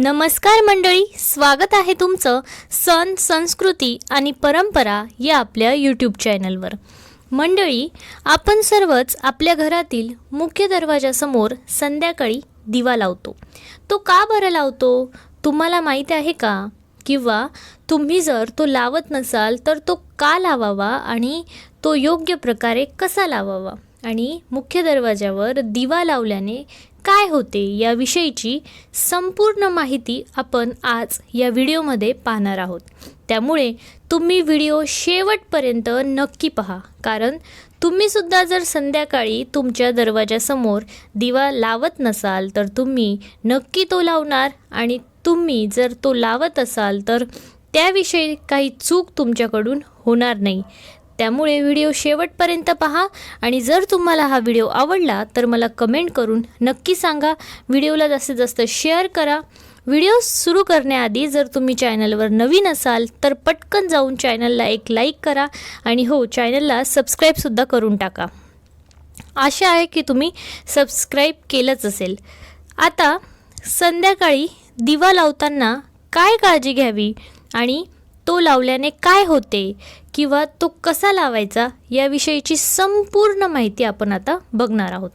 नमस्कार मंडळी स्वागत आहे तुमचं सण संस्कृती आणि परंपरा या आपल्या यूट्यूब चॅनलवर मंडळी आपण सर्वच आपल्या घरातील मुख्य दरवाजासमोर संध्याकाळी दिवा लावतो. तो का बरं लावतो? तुम्हाला माहीत आहे का? किंवा तुम्ही जर तो लावत नसाल तर तो का लावावा आणि तो योग्य प्रकारे कसा लावावा? आणि मुख्य दरवाजावर दिवा लावल्याने काय होते याविषयीची संपूर्ण माहिती आपण आज या व्हिडिओमध्ये पाहणार आहोत. त्यामुळे तुम्ही व्हिडिओ शेवटपर्यंत नक्की पहा कारण तुम्हीसुद्धा जर संध्याकाळी तुमच्या दरवाजासमोर दिवा लावत नसाल तर तुम्ही नक्की तो लावणार आणि तुम्ही जर तो लावत असाल तर त्याविषयी काही चूक तुमच्याकडून होणार नाही. त्यामुळे व्हिडिओ शेवटपर्यंत पहा आणि जर तुम्हाला हा व्हिडिओ आवडला तर मला कमेंट करून नक्की सांगा. व्हिडिओला जास्तीत जास्त शेअर करा. व्हिडिओ सुरू करण्याआधी जर तुम्ही चॅनलवर नवीन असाल तर पटकन जाऊन चॅनलला एक लाईक करा आणि हो चॅनलला सबस्क्राईबसुद्धा करून टाका. आशा आहे की तुम्ही सबस्क्राईब केलंच असेल. आता संध्याकाळी दिवा लावताना काय काळजी घ्यावी आणि तो लावल्याने काय होते किंवा तो कसा लावायचा याविषयीची संपूर्ण माहिती आपण आता बघणार आहोत.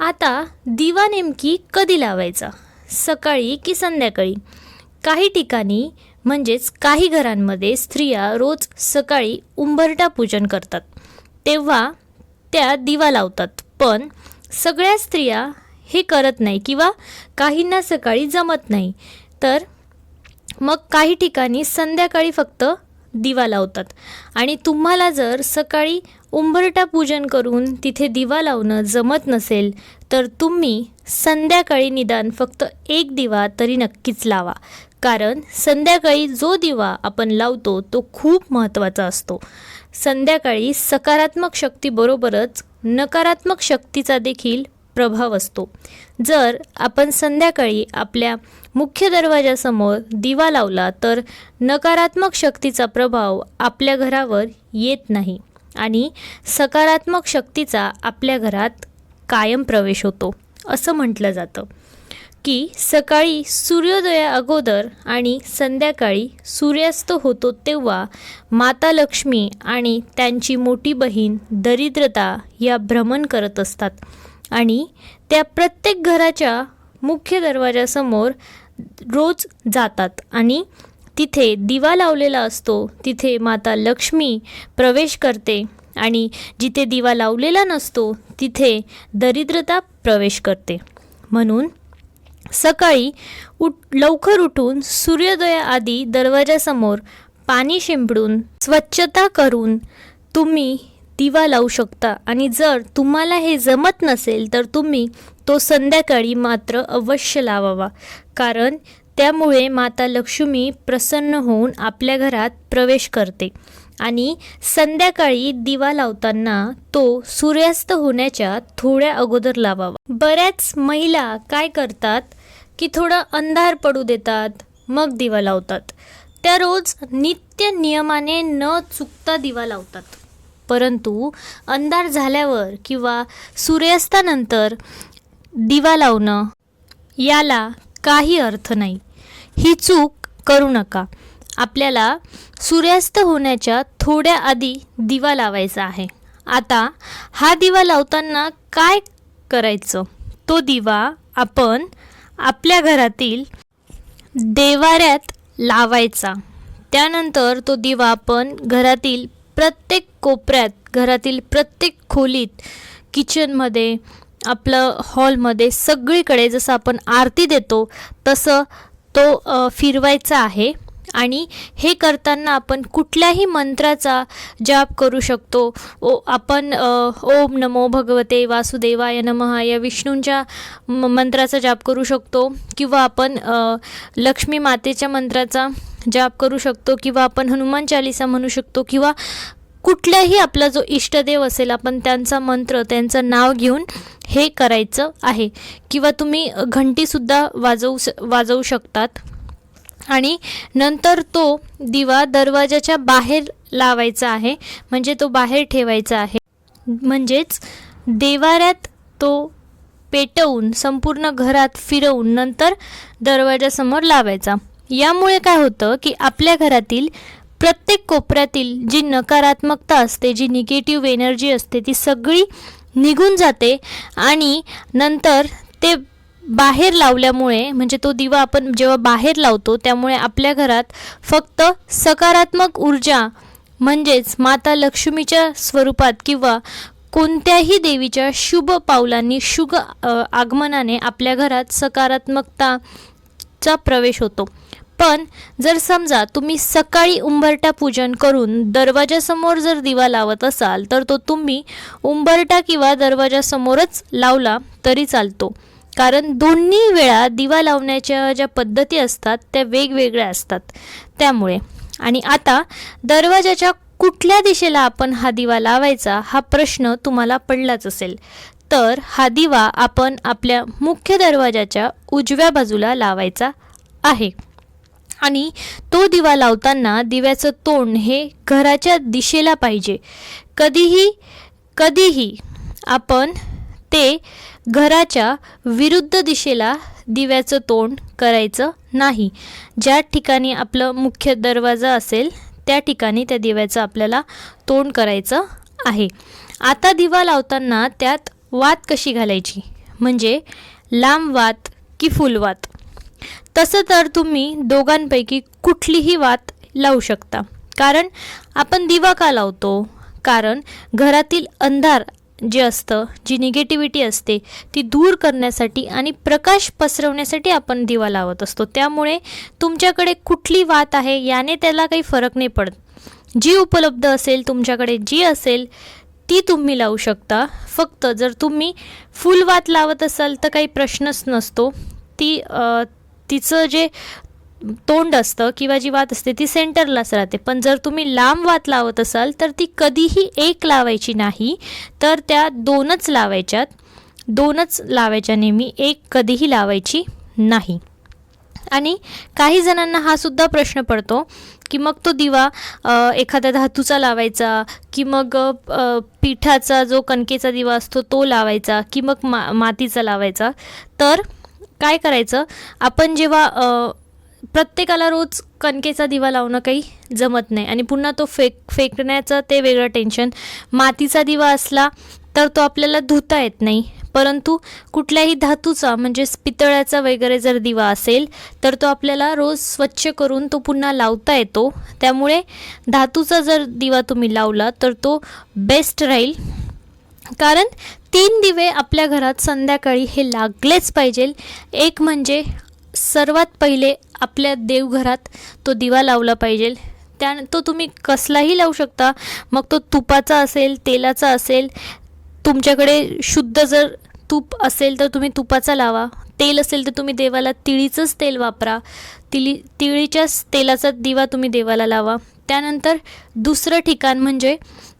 आता दिवा नेमकी कधी लावायचा? सकाळी की संध्याकाळी? काही ठिकाणी म्हणजेच काही घरांमध्ये स्त्रिया रोज सकाळी उंबरटा पूजन करतात. तेव्हा त्या दिवा लावतात. पण सगळ्या स्त्रिया हे करत नाही किंवा काहींना सकाळी जमत नाही. तर मग काही ठिकाणी संध्याकाळी फक्त दिवा लावतात. आणि तुम्हाला जर सकाळी उंबरटा पूजन करून तिथे दिवा लावणं जमत नसेल तर तुम्ही संध्याकाळी निदान फक्त एक दिवा तरी नक्कीच लावा. कारण संध्याकाळी जो दिवा आपण लावतो तो खूप महत्त्वाचा असतो. संध्याकाळी सकारात्मक शक्तीबरोबरच नकारात्मक शक्तीचा देखील प्रभाव असतो. जर आपण संध्याकाळी आपल्या मुख्य दरवाजासमोर दिवा लावला तर नकारात्मक शक्तीचा प्रभाव आपल्या घरावर येत नाही आणि सकारात्मक शक्तीचा आपल्या घरात कायम प्रवेश होतो असं म्हटलं जातं. की सकाळी सूर्योदया अगोदर आणि संध्याकाळी सूर्यास्त होतो तेव्हा माता लक्ष्मी आणि त्यांची मोठी बहीण दरिद्रता या भ्रमण करत असतात. आणि त्या प्रत्येक घराच्या मुख्य दरवाजासमोर रोज जातात. आणि तिथे दिवा लावलेला असतो. तिथे माता लक्ष्मी प्रवेश करते. आणि जिथे दिवा लावलेला नसतो तिथे दरिद्रता प्रवेश करते. म्हणून सकाळी उठ लवकर उठून सूर्योदयाआधी दरवाजासमोर पाणी शिंपडून स्वच्छता करून तुम्ही दिवा लावू शकता. आणि जर तुम्हाला हे जमत नसेल तर तुम्ही तो संध्याकाळी मात्र अवश्य लावावा. कारण त्यामुळे माता लक्ष्मी प्रसन्न होऊन आपल्या घरात प्रवेश करते. आणि संध्याकाळी दिवा लावताना तो सूर्यास्त होण्याच्या थोड्या अगोदर लावावा. बऱ्याच महिला काय करतात की थोडं अंधार पडू देतात मग दिवा लावतात. त्या रोज नित्य नियमाने न चुकता दिवा लावतात. परंतु अंधार झाल्यावर किंवा सूर्यास्तानंतर दिवा लावणं याला काही अर्थ नाही. ही चूक करू नका. आपल्याला सूर्यास्त होण्याच्या थोड्या आधी दिवा लावायचा आहे. आता हा दिवा लावताना काय करायचं? तो दिवा आपण आपल्या घरातील देवाऱ्यात लावायचा. त्यानंतर तो दिवा आपण घरातील प्रत्येक कोपऱ्यात घरातील प्रत्येक खोलीत किचनमध्ये आपलं हॉलमध्ये सगळीकडे जसं आपण आरती देतो तसं तो फिरवायचा आहे. आणि हे करताना आपण कुठल्याही मंत्राचा जाप करू शकतो. ओ आपण ओम नमो भगवते वासुदेवाय नमः या विष्णूंच्या म मंत्राचा जाप करू शकतो किंवा आपण लक्ष्मी मातेच्या मंत्राचा जाप करू शकतो किंवा आपण हनुमान चालिसा म्हणू शकतो किंवा कुठल्याही आपला जो इष्टदेव असेल आपण त्यांचा मंत्र त्यांचं नाव घेऊन हे करायचं आहे. किंवा तुम्ही घंटीसुद्धा वाजवू स वाजवू शकतात. आणि नंतर तो दिवा दरवाजाच्या बाहेर लावायचा आहे. म्हणजे तो बाहेर ठेवायचा आहे. म्हणजेच देवाऱ्यात तो पेटवून संपूर्ण घरात फिरवून नंतर दरवाजासमोर लावायचा. यामुळे काय होतं की आपल्या घरातील प्रत्येक कोपऱ्यातील जी नकारात्मकता असते जी निगेटिव्ह एनर्जी असते ती सगळी निघून जाते आणि नंतर ते बाहेर लावल्यामुळे म्हणजे तो दिवा आपण जेव्हा बाहेर लावतो त्यामुळे आपल्या घरात फक्त सकारात्मक ऊर्जा म्हणजेच माता लक्ष्मीच्या स्वरूपात किंवा कोणत्याही देवीच्या शुभ पावलांनी शुभ आगमनाने आपल्या घरात सकारात्मकताचा प्रवेश होतो. पण जर समजा तुम्ही सकाळी उंबरटा पूजन करून दरवाजासमोर जर दिवा लावत असाल तर तो तुम्ही उंबरटा किंवा दरवाजासमोरच लावला तरी चालतो. कारण दोन्ही वेळा दिवा लावण्याच्या ज्या पद्धती असतात त्या वेगवेगळ्या असतात. त्यामुळे. आणि आता दरवाजाच्या कुठल्या दिशेला आपण हा दिवा लावायचा हा प्रश्न तुम्हाला पडलाच असेल. तर हा दिवा आपण आपल्या मुख्य दरवाजाच्या उजव्या बाजूला लावायचा आहे. आणि तो दिवा लावताना दिव्याचं तोंड हे घराच्या दिशेला पाहिजे. कधीही कधीही आपण ते घराच्या विरुद्ध दिशेला दिव्याचं तोंड करायचं नाही. ज्या ठिकाणी आपलं मुख्य दरवाजा असेल त्या ठिकाणी त्या दिव्याचं आपल्याला तोंड करायचं आहे. आता दिवा लावताना त्यात वात कशी घालायची? म्हणजे लांब वात की फुलवात तसं तर तुम्ही दोघांपैकी कुठलीही वात लावू शकता. कारण आपण दिवा का लावतो? कारण घरातील अंधार जे असतं जी निगेटिव्हिटी असते ती दूर करण्यासाठी आणि प्रकाश पसरवण्यासाठी आपण दिवा लावत असतो. त्यामुळे तुमच्याकडे कुठली वात आहे याने त्याला काही फरक नाही पडत. जी उपलब्ध असेल तुमच्याकडे जी असेल ती तुम्ही लावू शकता. फक्त जर तुम्ही फुल वात लावत असाल तर काही प्रश्नच नसतो. ती तिचं जे तोंड असतं किंवा जी वात असते ती सेंटरलाच राहते. पण जर तुम्ही लांब वात लावत असाल तर ती कधीही एक लावायची नाही. तर त्या दोनच लावायच्यात दोनच लावायच्या नेहमी एक कधीही लावायची नाही. आणि काही जणांना हा सुद्धा प्रश्न पडतो की मग तो दिवा एखाद्या धातूचा लावायचा की मग पिठाचा जो कणकेचा दिवा असतो तो लावायचा की मग मा मातीचा लावायचा. तर काय करायचं? आपण जेव्हा प्रत्येकाला रोज कणकेचा दिवा लावणं काही जमत नाही. आणि पुन्हा तो फेक फेकण्याचं ते वेगळं टेन्शन मातीचा दिवा असला तर तो आपल्याला धुता येत नाही. परंतु कुठल्याही धातूचा म्हणजेच पितळ्याचा वगैरे जर दिवा असेल तर तो आपल्याला रोज स्वच्छ करून तो पुन्हा लावता येतो. त्यामुळे धातूचा जर दिवा तुम्ही लावला तर तो बेस्ट राहील. कारण तीन दिवे आपल्या घरात संध्याकाळी हे लागलेच पाहिजे. एक म्हणजे सर्वात पहिले आपल्या देवघरात तो दिवा लावला पाहिजे. त्या तो तुम्ही कसलाही लावू शकता. मग तो तुपाचा असेल तेलाचा असेल तुमच्याकडे शुद्ध जर तूप असेल तर तुम्ही तुपाचा लावा. तेल असेल तर तुम्ही देवाला तिळीचंच तेल वापरा. तिळी तिळीच्याच तेलाचा दिवा तुम्ही देवाला लावा. त्यानंतर दुसरं ठिकाण म्हणजे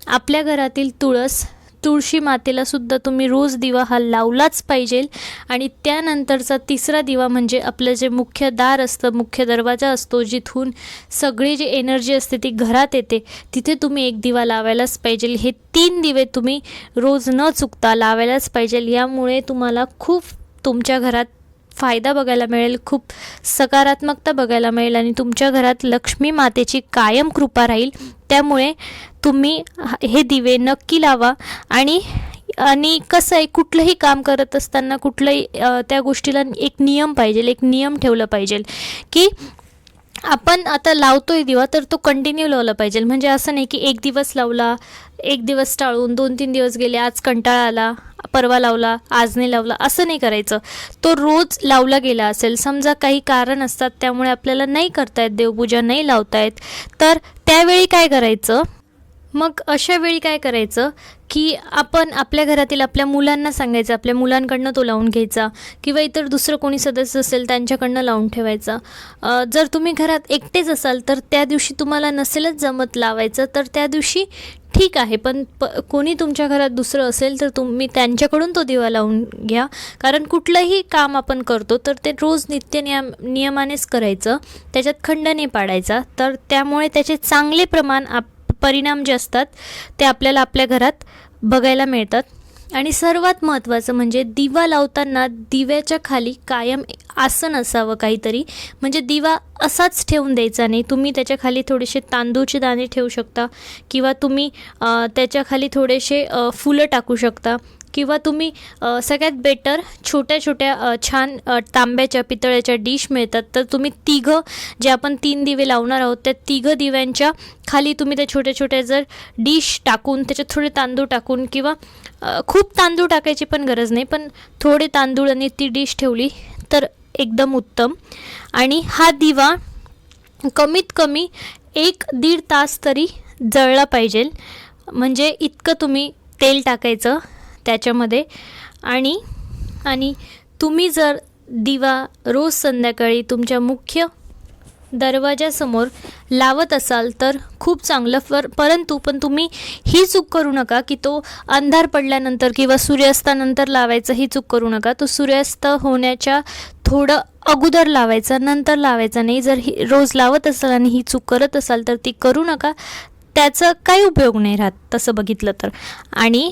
आपल्या घरातील तुळस. तुळशी मातेला सुद्धा तुम्ही रोज दिवा हा लावलाच पाहिजे. आणि त्यानंतरचा तिसरा दिवा म्हणजे आपलं जे मुख्य दार असतं मुख्य दरवाजा असतो जिथून सगळी जी एनर्जी असते ती घरात येते तिथे तुम्ही एक दिवा लावायलाच पाहिजे. हे तीन दिवे तुम्ही रोज न चुकता लावायलाच पाहिजे. यामुळे तुम्हाला खूप तुमच्या घरात फायदा बघायला मिळेल खूप सकारात्मकता बघायला मिळेल आणि तुमच्या घरात लक्ष्मी मातेची कायम कृपा राहील. त्यामुळे तुम्ही हे दिवे नक्की लावा. आणि आणि कसं आहे कुठलंही काम करत असताना कुठलंही त्या गोष्टीला एक नियम पाहिजे एक नियम ठेवलं पाहिजे की आपण आता लावतोय दिवा तर तो कंटिन्यू लावला पाहिजे. म्हणजे असं नाही की एक दिवस लावला एक दिवस टाळून दोन तीन दिवस गेले आज कंटाळा आला परवा लावला आज नाही लावला असं नाही करायचं. तो रोज लावला गेला असेल समजा काही कारण असतात त्यामुळे आपल्याला नाही करता येत देवपूजा नाही लावता येत तर त्यावेळी काय करायचं? मग अशा वेळी काय करायचं की आपण आपल्या घरातील आपल्या मुलांना सांगायचं आपल्या मुलांकडनं तो लावून घ्यायचा किंवा इतर दुसरं कोणी सदस्य असेल त्यांच्याकडनं लावून ठेवायचा. जर तुम्ही घरात एकटेच असाल तर त्या दिवशी तुम्हाला नसेलच जमत लावायचं तर त्या दिवशी ठीक आहे. पण प कोणी तुमच्या घरात दुसरं असेल तर तुम्ही त्यांच्याकडून तो दिवा लावून घ्या. कारण कुठलंही काम आपण करतो तर ते रोज नित्य नियम नियमानेच करायचं. त्याच्यात खंड नाही पाडायचा. तर त्यामुळे त्याचे चांगले प्रमाण आप परिणाम जे असतात ते आपल्याला आपल्या घरात बघायला मिळतात. आणि सर्वात महत्त्वाचं म्हणजे दिवा लावताना दिव्याच्या खाली कायम आसन असावं काहीतरी. म्हणजे दिवा असाच ठेवून द्यायचा नाही. तुम्ही त्याच्याखाली थोडेसे तांदूळचे दाणे ठेवू शकता किंवा तुम्ही त्याच्याखाली त्याच्याखाली थोडेसे फुलं टाकू शकता. किंवा तुम्ही सगळ्यात बेटर छोट्या छोट्या छान तांब्याच्या पितळ्याच्या डिश मिळतात. तर तुम्ही तिघं जे आपण तीन दिवे लावणार आहोत त्या तिघं दिव्यांच्या खाली तुम्ही त्या छोट्या छोट्या जर डिश टाकून त्याच्यात थोडे तांदूळ टाकून किंवा खूप तांदूळ टाकायची पण गरज नाही पण थोडे तांदूळ आणि ती डिश ठेवली तर एकदम उत्तम. आणि हा दिवा कमीत कमी एक दीड तास तरी जळला पाहिजे. म्हणजे इतकं तुम्ही तेल टाकायचं त्याच्यामध्ये. आणि आणि तुम्ही जर दिवा रोज संध्याकाळी तुमच्या मुख्य दरवाजासमोर लावत असाल तर खूप चांगलं पर परंतु पण तुम्ही ही चूक करू नका की तो अंधार पडल्यानंतर किंवा सूर्यास्तानंतर लावायचं ही चूक करू नका. तो सूर्यास्त होण्याच्या थोडं अगोदर लावायचा नंतर लावायचा नाही. जर ही रोज लावत असाल आणि ही चूक करत असाल तर ती करू नका. त्याचं काही उपयोग नाही राहत तसं बघितलं तर. आणि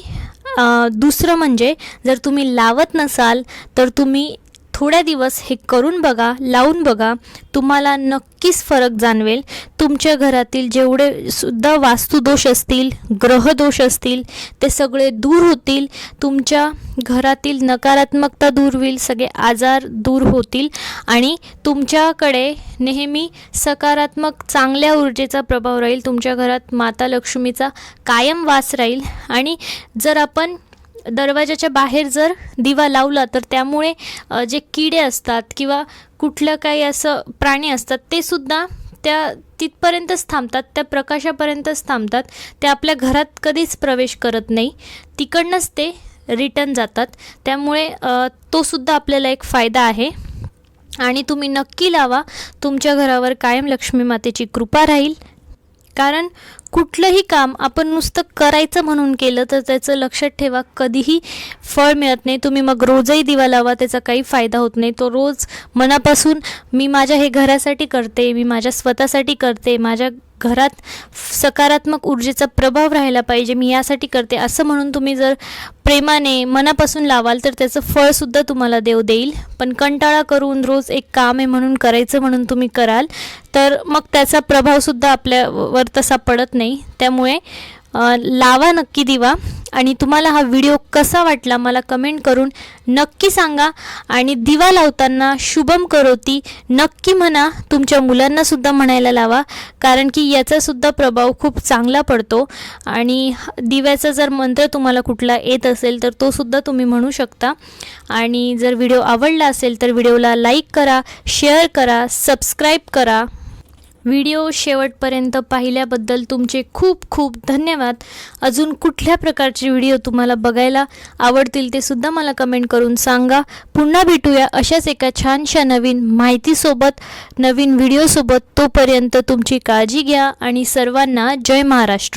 दुसरं म्हणजे जर तुम्ही लावत नसाल तर तुम्ही थोड्या दिवस हे करून बघा लावून बघा. तुम्हाला नक्कीच फरक जाणवेल. तुमच्या घरातील जेवढे सुद्धा वास्तुदोष असतील ग्रहदोष असतील ते सगळे दूर होतील. तुमच्या घरातील नकारात्मकता दूर होईल सगळे आजार दूर होतील. आणि तुमच्याकडे नेहमी सकारात्मक चांगल्या ऊर्जेचा प्रभाव राहील. तुमच्या घरात माता लक्ष्मीचा कायम वास राहील. आणि जर आपण दरवाजाच्या बाहेर जर दिवा लावला तर त्यामुळे जे किडे असतात किंवा कुठलं काही असं प्राणी असतात ते सुद्धा त्या तिथपर्यंतच थांबतात त्या प्रकाशापर्यंतच थांबतात. ते आपल्या घरात कधीच प्रवेश करत नाही. तिकडनंच ते रिटर्न जातात. त्यामुळे तोसुद्धा तो सुद्धा आपल्याला एक फायदा आहे. आणि तुम्ही नक्की लावा. तुमच्या घरावर कायम लक्ष्मी मातेची कृपा राहील. कारण कुठलंही काम आपण नुसतं करायचं म्हणून केलं तर त्याचं लक्षात ठेवा कधीही फळ मिळत नाही. तुम्ही मग रोजही दिवा लावा त्याचा काही फायदा होत नाही. तो रोज मनापासून मी माझ्या हे घरासाठी करते मी माझ्या स्वतःसाठी करते माझ्या घरात सकारात्मक ऊर्जेचा प्रभाव राहायला पाहिजे. मी यासाठी करते. असं म्हणून तुम्ही जर प्रेमाने मनापासून लावाल तर त्याचं फळसुद्धा तुम्हाला देव देईल. पण कंटाळा करून रोज एक काम आहे म्हणून करायचं म्हणून तुम्ही कराल तर मग त्याचा प्रभावसुद्धा आपल्यावर तसा पडत नाही. त्यामुळे लावा नक्की दिवा. आणि तुम्हाला हा व्हिडिओ कसा वाटला मला कमेंट करून नक्की सांगा. आणि दिवा लावताना शुभम करोती नक्की म्हणा तुमच्या मुलांनासुद्धा म्हणायला लावा. कारण की याचासुद्धा प्रभाव खूप चांगला पडतो. आणि दिव्याचा जर मंत्र तुम्हाला कुठला येत असेल तर तोसुद्धा तुम्ही म्हणू शकता. आणि जर व्हिडिओ आवडला असेल तर व्हिडिओला लाईक करा शेअर करा सबस्क्राईब करा. व्हिडिओ शेवटपर्यंत पाहिल्याबद्दल तुमचे खूप खूप धन्यवाद. अजून कुठल्या प्रकारचे व्हिडिओ तुम्हाला बघायला आवडतील ते सुद्धा मला कमेंट करून सांगा. पुन्हा भेटूया अशाच एका छानशा नवीन माहितीसोबत नवीन व्हिडिओसोबत. तोपर्यंत तुमची काळजी घ्या आणि सर्वांना जय महाराष्ट्र.